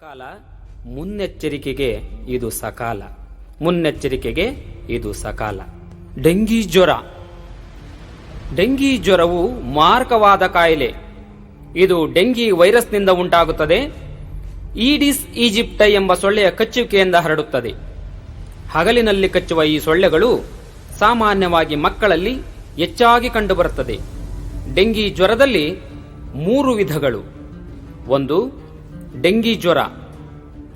ಕಾಲ ಮುನ್ನೆಚ್ಚರಿಕೆಗೆ ಇದು ಸಕಾಲ. ಮುನ್ನೆಚ್ಚರಿಕೆಗೆ ಇದು ಸಕಾಲ. ಡೆಂಗಿ ಜ್ವರ. ಡೆಂಗಿ ಜ್ವರವು ಮಾರಕವಾದ ಕಾಯಿಲೆ. ಇದು ಡೆಂಗಿ ವೈರಸ್ನಿಂದ ಉಂಟಾಗುತ್ತದೆ. ಈಡಿಸ್ ಈಜಿಪ್ಟ ಎಂಬ ಸೊಳ್ಳೆಯ ಕಚ್ಚುವಿಕೆಯಿಂದ ಹರಡುತ್ತದೆ. ಹಗಲಿನಲ್ಲಿ ಕಚ್ಚುವ ಈ ಸೊಳ್ಳೆಗಳು ಸಾಮಾನ್ಯವಾಗಿ ಮಕ್ಕಳಲ್ಲಿ ಹೆಚ್ಚಾಗಿ ಕಂಡುಬರುತ್ತದೆ. ಡೆಂಗಿ ಜ್ವರದಲ್ಲಿ ಮೂರು ವಿಧಗಳು. ಒಂದು ಡೆಂಗಿ ಜ್ವರ.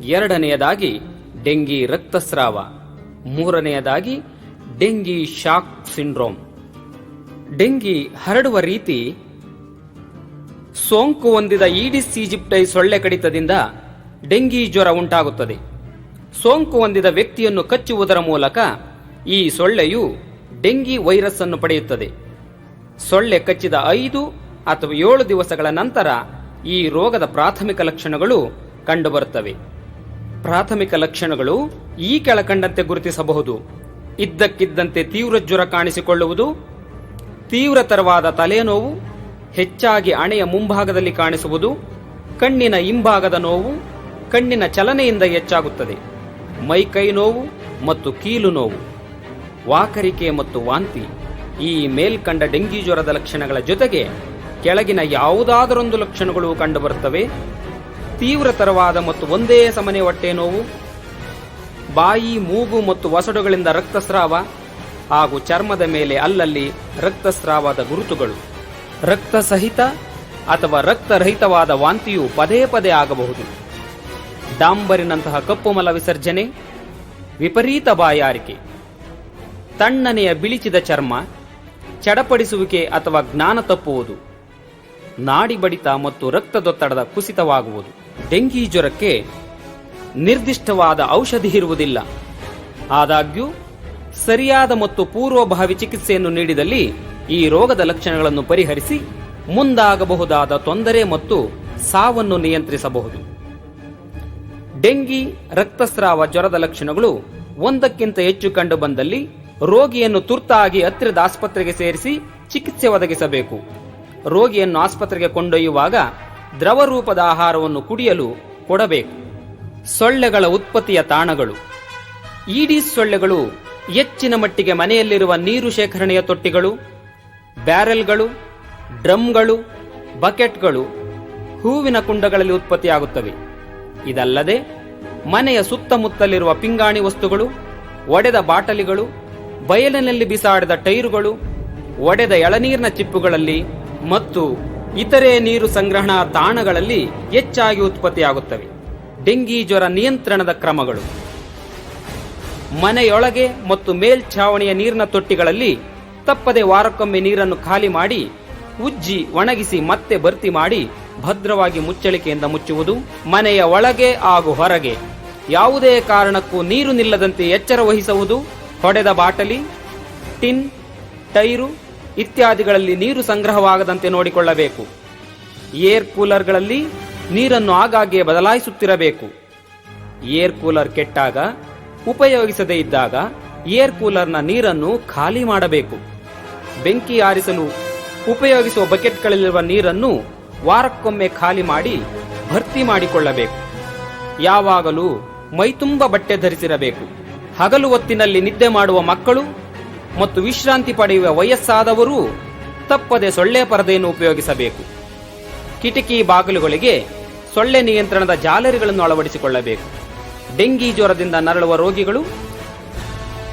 ಎರಡನೆಯದಾಗಿ ಡೆಂಗಿ ರಕ್ತಸ್ರಾವ. ಮೂರನೆಯದಾಗಿ ಡೆಂಗಿ ಶಾಕ್ ಸಿಂಡ್ರೋಮ್. ಡೆಂಗಿ ಹರಡುವ ರೀತಿ ಸೋಂಕು ಹೊಂದಿದ ಈಡಿಸ್ ಈಜಿಪ್ಟೈ ಸೊಳ್ಳೆ ಕಡಿತದಿಂದ ಡೆಂಗಿ ಜ್ವರ ಉಂಟಾಗುತ್ತದೆ. ಸೋಂಕು ಹೊಂದಿದ ವ್ಯಕ್ತಿಯನ್ನು ಕಚ್ಚುವುದರ ಮೂಲಕ ಈ ಸೊಳ್ಳೆಯು ಡೆಂಗಿ ವೈರಸ್ ಅನ್ನು ಪಡೆಯುತ್ತದೆ. ಸೊಳ್ಳೆ ಕಚ್ಚಿದ ಐದು ಅಥವಾ ಏಳು ದಿವಸಗಳ ನಂತರ ಈ ರೋಗದ ಪ್ರಾಥಮಿಕ ಲಕ್ಷಣಗಳು ಕಂಡುಬರುತ್ತವೆ. ಪ್ರಾಥಮಿಕ ಲಕ್ಷಣಗಳು ಈ ಕೆಳಕಂಡಂತೆ ಗುರುತಿಸಬಹುದು. ಇದ್ದಕ್ಕಿದ್ದಂತೆ ತೀವ್ರ ಜ್ವರ ಕಾಣಿಸಿಕೊಳ್ಳುವುದು, ತೀವ್ರತರವಾದ ತಲೆನೋವು, ಹೆಚ್ಚಾಗಿ ಅಣೆಯ ಮುಂಭಾಗದಲ್ಲಿ ಕಾಣಿಸುವುದು, ಕಣ್ಣಿನ ಹಿಂಭಾಗದ ನೋವು, ಕಣ್ಣಿನ ಚಲನೆಯಿಂದ ಹೆಚ್ಚಾಗುತ್ತದೆ. ಮೈಕೈ ನೋವು ಮತ್ತು ಕೀಲು ನೋವು. ವಾಕರಿಕೆ ಮತ್ತು ವಾಂತಿ ಈ ಮೇಲ್ಕಂಡ ಡೆಂಗಿ ಜ್ವರದ ಲಕ್ಷಣಗಳ ಜೊತೆಗೆ ಕೆಳಗಿನ ಯಾವುದಾದರೊಂದು ಲಕ್ಷಣಗಳು ಕಂಡುಬರುತ್ತವೆ. ತೀವ್ರತರವಾದ ಮತ್ತು ಒಂದೇ ಸಮನೆ ಹೊಟ್ಟೆ ನೋವು, ಬಾಯಿ, ಮೂಗು ಮತ್ತು ವಸಡುಗಳಿಂದ ರಕ್ತಸ್ರಾವ ಹಾಗೂ ಚರ್ಮದ ಮೇಲೆ ಅಲ್ಲಲ್ಲಿ ರಕ್ತಸ್ರಾವದ ಗುರುತುಗಳು. ರಕ್ತಸಹಿತ ಅಥವಾ ರಕ್ತರಹಿತವಾದ ವಾಂತಿಯು ಪದೇ ಪದೇ ಆಗಬಹುದು. ಡಾಂಬರಿನಂತಹ ಕಪ್ಪು ಮಲ ವಿಸರ್ಜನೆ, ವಿಪರೀತ ಬಾಯಾರಿಕೆ, ತಣ್ಣನೆಯ ಬಿಳಿಚಿದ ಚರ್ಮ, ಚಡಪಡಿಸುವಿಕೆ ಅಥವಾ ಜ್ಞಾನ ತಪ್ಪುವುದು. ನಾಡಿ ಬಡಿತ ಮತ್ತು ರಕ್ತದೊತ್ತಡದ ಕುಸಿತವಾಗುವುದು. ಡೆಂಗಿ ಜ್ವರಕ್ಕೆ ನಿರ್ದಿಷ್ಟವಾದ ಔಷಧಿ ಇರುವುದಿಲ್ಲ. ಆದಾಗ್ಯೂ, ಸರಿಯಾದ ಮತ್ತು ಪೂರ್ವಭಾವಿ ಚಿಕಿತ್ಸೆಯನ್ನು ನೀಡಿದಲ್ಲಿ ಈ ರೋಗದ ಲಕ್ಷಣಗಳನ್ನು ಪರಿಹರಿಸಿ ಮುಂದಾಗಬಹುದಾದ ತೊಂದರೆ ಮತ್ತು ಸಾವನ್ನು ನಿಯಂತ್ರಿಸಬಹುದು. ಡೆಂಗಿ, ರಕ್ತಸ್ರಾವ, ಜ್ವರದ ಲಕ್ಷಣಗಳು ಒಂದಕ್ಕಿಂತ ಹೆಚ್ಚು ಕಂಡು ಬಂದಲ್ಲಿ ರೋಗಿಯನ್ನು ತುರ್ತಾಗಿ ಹತ್ತಿರದ ಆಸ್ಪತ್ರೆಗೆ ಸೇರಿಸಿ ಚಿಕಿತ್ಸೆ ಒದಗಿಸಬೇಕು. ರೋಗಿಯನ್ನು ಆಸ್ಪತ್ರೆಗೆ ಕೊಂಡೊಯ್ಯುವಾಗ ದ್ರವ ರೂಪದ ಆಹಾರವನ್ನು ಕುಡಿಯಲು ಕೊಡಬೇಕು. ಸೊಳ್ಳೆಗಳ ಉತ್ಪತ್ತಿಯ ತಾಣಗಳು. ಈಡೀಸ್ ಸೊಳ್ಳೆಗಳು ಹೆಚ್ಚಿನ ಮಟ್ಟಿಗೆ ಮನೆಯಲ್ಲಿರುವ ನೀರು ಶೇಖರಣೆಯ ತೊಟ್ಟಿಗಳು, ಬ್ಯಾರೆಲ್ಗಳು, ಡ್ರಮ್ಗಳು, ಬಕೆಟ್ಗಳು ಹೂವಿನ ಕುಂಡಗಳಲ್ಲಿ ಉತ್ಪತ್ತಿಯಾಗುತ್ತವೆ. ಇದಲ್ಲದೆ ಮನೆಯ ಸುತ್ತಮುತ್ತಲಿರುವ ಪಿಂಗಾಣಿ ವಸ್ತುಗಳು, ಒಡೆದ ಬಾಟಲಿಗಳು, ಬಯಲಿನಲ್ಲಿ ಬಿಸಾಡಿದ ಟೈರುಗಳು, ಒಡೆದ ಎಳನೀರಿನ ಚಿಪ್ಪುಗಳಲ್ಲಿ ಮತ್ತು ಇತರೆ ನೀರು ಸಂಗ್ರಹಣಾ ತಾಣಗಳಲ್ಲಿ ಹೆಚ್ಚಾಗಿ ಉತ್ಪತ್ತಿಯಾಗುತ್ತವೆ. ಡೆಂಗಿ ಜ್ವರ ನಿಯಂತ್ರಣದ ಕ್ರಮಗಳು. ಮನೆಯೊಳಗೆ ಮತ್ತು ಮೇಲ್ಛಾವಣಿಯ ನೀರಿನ ತೊಟ್ಟಿಗಳಲ್ಲಿ ತಪ್ಪದೆ ವಾರಕ್ಕೊಮ್ಮೆ ನೀರನ್ನು ಖಾಲಿ ಮಾಡಿ, ಉಜ್ಜಿ, ಒಣಗಿಸಿ ಮತ್ತೆ ಭರ್ತಿ ಮಾಡಿ ಭದ್ರವಾಗಿ ಮುಚ್ಚಳಿಕೆಯಿಂದ ಮುಚ್ಚುವುದು, ಮನೆಯ ಒಳಗೆ ಹಾಗೂ ಹೊರಗೆ ಯಾವುದೇ ಕಾರಣಕ್ಕೂ ನೀರು ನಿಲ್ಲದಂತೆ ಎಚ್ಚರ ವಹಿಸುವುದು, ಹೊಡೆದ ಬಾಟಲಿ, ಟಿನ್, ಟೈರು ಇತ್ಯಾದಿಗಳಲ್ಲಿ ನೀರು ಸಂಗ್ರಹವಾಗದಂತೆ ನೋಡಿಕೊಳ್ಳಬೇಕು. ಏರ್ ಕೂಲರ್ಗಳಲ್ಲಿ ನೀರನ್ನು ಆಗಾಗ್ಗೆ ಬದಲಾಯಿಸುತ್ತಿರಬೇಕು. ಏರ್ ಕೂಲರ್ ಕೆಟ್ಟಾಗ, ಉಪಯೋಗಿಸದೇ ಇದ್ದಾಗ ಏರ್ ಕೂಲರ್ನ ನೀರನ್ನು ಖಾಲಿ ಮಾಡಬೇಕು. ಬೆಂಕಿ ಆರಿಸಲು ಉಪಯೋಗಿಸುವ ಬಕೆಟ್ಗಳಲ್ಲಿರುವ ನೀರನ್ನು ವಾರಕ್ಕೊಮ್ಮೆ ಖಾಲಿ ಮಾಡಿ ಭರ್ತಿ ಮಾಡಿಕೊಳ್ಳಬೇಕು. ಯಾವಾಗಲೂ ಮೈತುಂಬ ಬಟ್ಟೆ ಧರಿಸಿರಬೇಕು. ಹಗಲು ಹೊತ್ತಿನಲ್ಲಿ ನಿದ್ದೆ ಮಾಡುವ ಮಕ್ಕಳು ಮತ್ತು ವಿಶ್ರಾಂತಿ ಪಡೆಯುವ ವಯಸ್ಸಾದವರು ತಪ್ಪದೆ ಸೊಳ್ಳೆ ಪರದೆಯನ್ನು ಉಪಯೋಗಿಸಬೇಕು. ಕಿಟಕಿ ಬಾಗಿಲುಗಳಿಗೆ ಸೊಳ್ಳೆ ನಿಯಂತ್ರಣದ ಜಾಲರಿಗಳನ್ನು ಅಳವಡಿಸಿಕೊಳ್ಳಬೇಕು. ಡೆಂಗಿ ಜ್ವರದಿಂದ ನರಳುವ ರೋಗಿಗಳು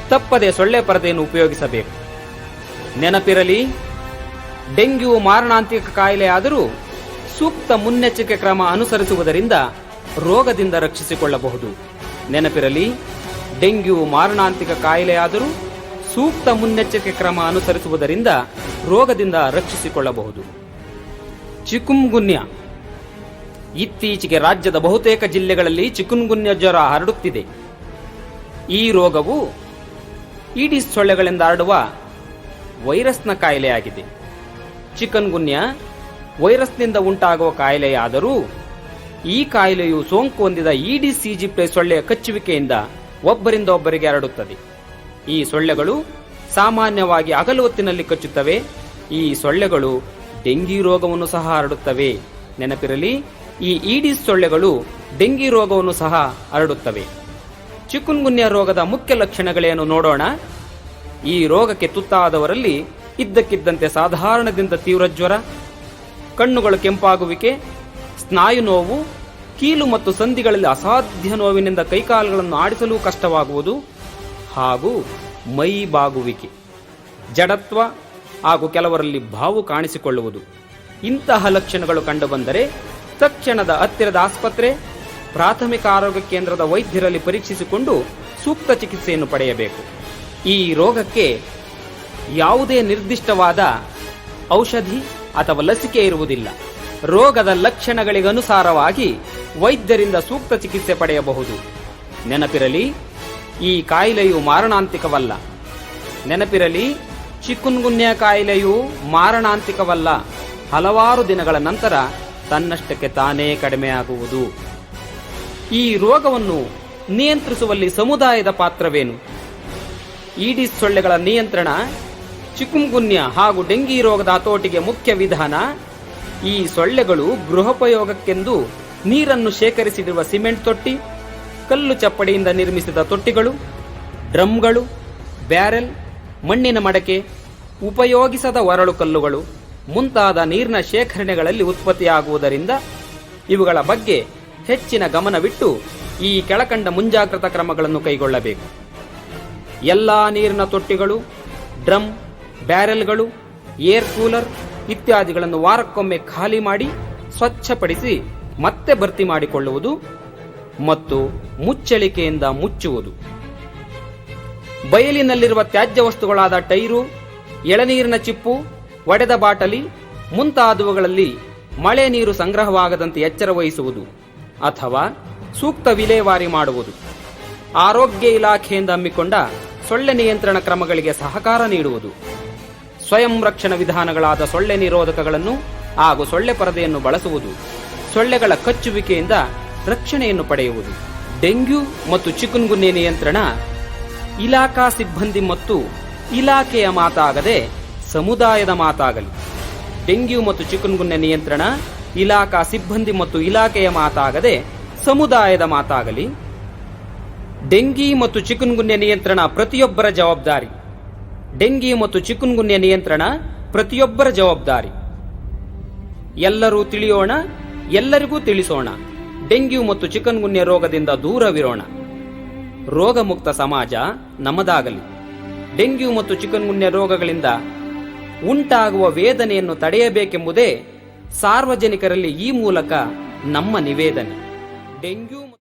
ತಪ್ಪದೆ ಸೊಳ್ಳೆ ಪರದೆಯನ್ನು ಉಪಯೋಗಿಸಬೇಕು. ನೆನಪಿರಲಿ, ಡೆಂಗ್ಯೂ ಮಾರಣಾಂತಿಕ ಕಾಯಿಲೆ ಆದರೂ ಸೂಕ್ತ ಮುನ್ನೆಚ್ಚರಿಕೆ ಕ್ರಮ ಅನುಸರಿಸುವುದರಿಂದ ರೋಗದಿಂದ ರಕ್ಷಿಸಿಕೊಳ್ಳಬಹುದು. ನೆನಪಿರಲಿ, ಡೆಂಗ್ಯೂ ಮಾರಣಾಂತಿಕ ಕಾಯಿಲೆಯಾದರೂ ಸೂಕ್ತ ಮುನ್ನೆಚ್ಚರಿಕೆ ಕ್ರಮ ಅನುಸರಿಸುವುದರಿಂದ ರೋಗದಿಂದ ರಕ್ಷಿಸಿಕೊಳ್ಳಬಹುದು. ಚಿಕುನ್ಗುನ್ಯ ಇತ್ತೀಚೆಗೆ ರಾಜ್ಯದ ಬಹುತೇಕ ಜಿಲ್ಲೆಗಳಲ್ಲಿ ಚಿಕುನ್ಗುನ್ಯ ಜ್ವರ ಹರಡುತ್ತಿದೆ. ಈ ರೋಗವು ಈಡಿಸ್ ಸೊಳ್ಳೆಗಳಿಂದ ಹರಡುವ ವೈರಸ್ನ ಕಾಯಿಲೆಯಾಗಿದೆ. ಚಿಕನ್ಗುನ್ಯ ವೈರಸ್ನಿಂದ ಉಂಟಾಗುವ ಕಾಯಿಲೆಯಾದರೂ ಈ ಕಾಯಿಲೆಯು ಸೋಂಕು ಹೊಂದಿದ ಇಡಿ ಸಿಜಿಪ್ಲೆ ಸೊಳ್ಳೆಯ ಕಚ್ಚುವಿಕೆಯಿಂದ ಒಬ್ಬರಿಂದ ಒಬ್ಬರಿಗೆ ಹರಡುತ್ತದೆ. ಈ ಸೊಳ್ಳೆಗಳು ಸಾಮಾನ್ಯವಾಗಿ ಅಗಲು ಹೊತ್ತಿನಲ್ಲಿ ಕಚ್ಚುತ್ತವೆ. ಈ ಸೊಳ್ಳೆಗಳು ಡೆಂಗಿ ರೋಗವನ್ನು ಸಹ ಹರಡುತ್ತವೆ. ನೆನಪಿರಲಿ, ಈ ಈಡಿಸ್ ಸೊಳ್ಳೆಗಳು ಡೆಂಗಿ ರೋಗವನ್ನು ಸಹ ಹರಡುತ್ತವೆ. ಚಿಕುನ್ಗುನ್ಯ ರೋಗದ ಮುಖ್ಯ ಲಕ್ಷಣಗಳೇನು ನೋಡೋಣ? ಈ ರೋಗಕ್ಕೆ ತುತ್ತಾದವರಲ್ಲಿ ಇದ್ದಕ್ಕಿದ್ದಂತೆ ಸಾಧಾರಣದಿಂದ ತೀವ್ರ ಜ್ವರ, ಕಣ್ಣುಗಳು ಕೆಂಪಾಗುವಿಕೆ, ಸ್ನಾಯು ನೋವು, ಕೀಲು ಮತ್ತು ಸಂಧಿಗಳಲ್ಲಿ ಅಸಾಧ್ಯ ನೋವಿನಿಂದ ಕೈಕಾಲುಗಳನ್ನು ಆಡಿಸಲು ಕಷ್ಟವಾಗುವುದು ಹಾಗೂ ಮೈ ಬಾಗುವಿಕೆ, ಜಡತ್ವ ಹಾಗೂ ಕೆಲವರಲ್ಲಿ ಬಾವು ಕಾಣಿಸಿಕೊಳ್ಳುವುದು. ಇಂತಹ ಲಕ್ಷಣಗಳು ಕಂಡುಬಂದರೆ ತಕ್ಷಣದ ಹತ್ತಿರದ ಆಸ್ಪತ್ರೆ, ಪ್ರಾಥಮಿಕ ಆರೋಗ್ಯ ಕೇಂದ್ರದ ವೈದ್ಯರಲ್ಲಿ ಪರೀಕ್ಷಿಸಿಕೊಂಡು ಸೂಕ್ತ ಚಿಕಿತ್ಸೆಯನ್ನು ಪಡೆಯಬೇಕು. ಈ ರೋಗಕ್ಕೆ ಯಾವುದೇ ನಿರ್ದಿಷ್ಟವಾದ ಔಷಧಿ ಅಥವಾ ಲಸಿಕೆ ಇರುವುದಿಲ್ಲ. ರೋಗದ ಲಕ್ಷಣಗಳಿಗನುಸಾರವಾಗಿ ವೈದ್ಯರಿಂದ ಸೂಕ್ತ ಚಿಕಿತ್ಸೆ ಪಡೆಯಬಹುದು. ನೆನಪಿರಲಿ ಈ ಕಾಯಿಲೆಯು ಮಾರಣಾಂತಿಕವಲ್ಲ. ನೆನಪಿರಲಿ ಚಿಕ್ಕುನ್ಗುನ್ಯ ಕಾಯಿಲೆಯು ಮಾರಣಾಂತಿಕವಲ್ಲ. ಹಲವಾರು ದಿನಗಳ ನಂತರ ತನ್ನಷ್ಟಕ್ಕೆ ತಾನೇ ಕಡಿಮೆಯಾಗುವುದು ಈ ರೋಗವನ್ನು ನಿಯಂತ್ರಿಸುವಲ್ಲಿ ಸಮುದಾಯದ ಪಾತ್ರವೇನು? ಈಡಿಸ್ ಸೊಳ್ಳೆಗಳ ನಿಯಂತ್ರಣ ಚಿಕುಂಗುನ್ಯ ಹಾಗೂ ಡೆಂಗಿ ರೋಗದ ಹತೋಟಿಗೆ ಮುಖ್ಯ ವಿಧಾನ, ಈ ಸೊಳ್ಳೆಗಳು ಗೃಹೋಪಯೋಗಕ್ಕೆಂದು ನೀರನ್ನು ಶೇಖರಿಸಿರುವ ಸಿಮೆಂಟ್ ತೊಟ್ಟಿ ಕಲ್ಲು ಚಪ್ಪಡಿಯಿಂದ ನಿರ್ಮಿಸಿದ ತೊಟ್ಟಿಗಳು, ಡ್ರಮ್ಗಳು, ಬ್ಯಾರೆಲ್, ಮಣ್ಣಿನ ಮಡಕೆ, ಉಪಯೋಗಿಸದ ಒರಳು ಕಲ್ಲುಗಳು, ಮುಂತಾದ ನೀರಿನ ಶೇಖರಣೆಗಳಲ್ಲಿ ಉತ್ಪತ್ತಿಯಾಗುವುದರಿಂದ ಇವುಗಳ ಬಗ್ಗೆ ಹೆಚ್ಚಿನ ಗಮನವಿಟ್ಟು ಈ ಕೆಳಕಂಡ ಮುಂಜಾಗ್ರತಾ ಕ್ರಮಗಳನ್ನು ಕೈಗೊಳ್ಳಬೇಕು. ಎಲ್ಲಾ ನೀರಿನ ತೊಟ್ಟಿಗಳು, ಡ್ರಮ್, ಬ್ಯಾರೆಲ್ಗಳು, ಏರ್ ಕೂಲರ್ ಇತ್ಯಾದಿಗಳನ್ನು ವಾರಕ್ಕೊಮ್ಮೆ ಖಾಲಿ ಮಾಡಿ ಸ್ವಚ್ಛಪಡಿಸಿ ಮತ್ತೆ ಭರ್ತಿ ಮಾಡಿಕೊಳ್ಳುವುದು ಮತ್ತು ಮುಚ್ಚಳಿಕೆಯಿಂದ ಮುಚ್ಚುವುದು. ಬಯಲಿನಲ್ಲಿರುವ ತ್ಯಾಜ್ಯ ವಸ್ತುಗಳಾದ ಟೈರು, ಎಳನೀರಿನ ಚಿಪ್ಪು, ಒಡೆದ ಬಾಟಲಿ, ಮುಂತಾದವುಗಳಲ್ಲಿ ಮಳೆ ನೀರು ಸಂಗ್ರಹವಾಗದಂತೆ ಎಚ್ಚರ ವಹಿಸುವುದು ಅಥವಾ ಸೂಕ್ತ ವಿಲೇವಾರಿ ಮಾಡುವುದು. ಆರೋಗ್ಯ ಇಲಾಖೆಯಿಂದ ಹಮ್ಮಿಕೊಂಡ ಸೊಳ್ಳೆ ನಿಯಂತ್ರಣ ಕ್ರಮಗಳಿಗೆ ಸಹಕಾರ ನೀಡುವುದು. ಸ್ವಯಂ ರಕ್ಷಣಾ ವಿಧಾನಗಳಾದ ಸೊಳ್ಳೆ ನಿರೋಧಕಗಳನ್ನು ಹಾಗೂ ಸೊಳ್ಳೆ ಪರದೆಯನ್ನು ಬಳಸುವುದು. ಸೊಳ್ಳೆಗಳ ಕಚ್ಚುವಿಕೆಯಿಂದ ರಕ್ಷಣೆಯನ್ನು ಪಡೆಯುವುದು. ಡೆಂಗ್ಯೂ ಮತ್ತು ಚಿಕುನ್ಗುನ್ಯ ನಿಯಂತ್ರಣ, ಇಲಾಖಾ ಸಿಬ್ಬಂದಿ ಮತ್ತು ಇಲಾಖೆಯ ಮಾತಾಗದೆ ಸಮುದಾಯದ ಮಾತಾಗಲಿ. ಡೆಂಗ್ಯೂ ಮತ್ತು ಚಿಕುನ್ಗುನ್ಯ ನಿಯಂತ್ರಣ, ಇಲಾಖಾ ಸಿಬ್ಬಂದಿ ಮತ್ತು ಇಲಾಖೆಯ ಮಾತಾಗದೆ ಸಮುದಾಯದ ಮಾತಾಗಲಿ. ಡೆಂಗಿ ಮತ್ತು ಚಿಕುನ್ಗುನ್ಯ ನಿಯಂತ್ರಣ ಪ್ರತಿಯೊಬ್ಬರ ಜವಾಬ್ದಾರಿ. ಡೆಂಗಿ ಮತ್ತು ಚಿಕುನ್ಗುನ್ಯ ನಿಯಂತ್ರಣ ಪ್ರತಿಯೊಬ್ಬರ ಜವಾಬ್ದಾರಿ. ಎಲ್ಲರೂ ತಿಳಿಯೋಣ, ಎಲ್ಲರಿಗೂ ತಿಳಿಸೋಣ. ಡೆಂಗ್ಯೂ ಮತ್ತು ಚಿಕನ್ಗುನ್ಯ ರೋಗದಿಂದ ದೂರವಿರೋಣ. ರೋಗಮುಕ್ತ ಸಮಾಜ ನಮ್ಮದಾಗಲಿ. ಡೆಂಗ್ಯೂ ಮತ್ತು ಚಿಕನ್ಗುನ್ಯ ರೋಗಗಳಿಂದ ಉಂಟಾಗುವ ವೇದನೆಯನ್ನು ತಡೆಯಬೇಕೆಂಬುದೇ ಸಾರ್ವಜನಿಕರಲ್ಲಿ ಈ ಮೂಲಕ ನಮ್ಮ ನಿವೇದನೆ. ಡೆಂಗ್ಯೂ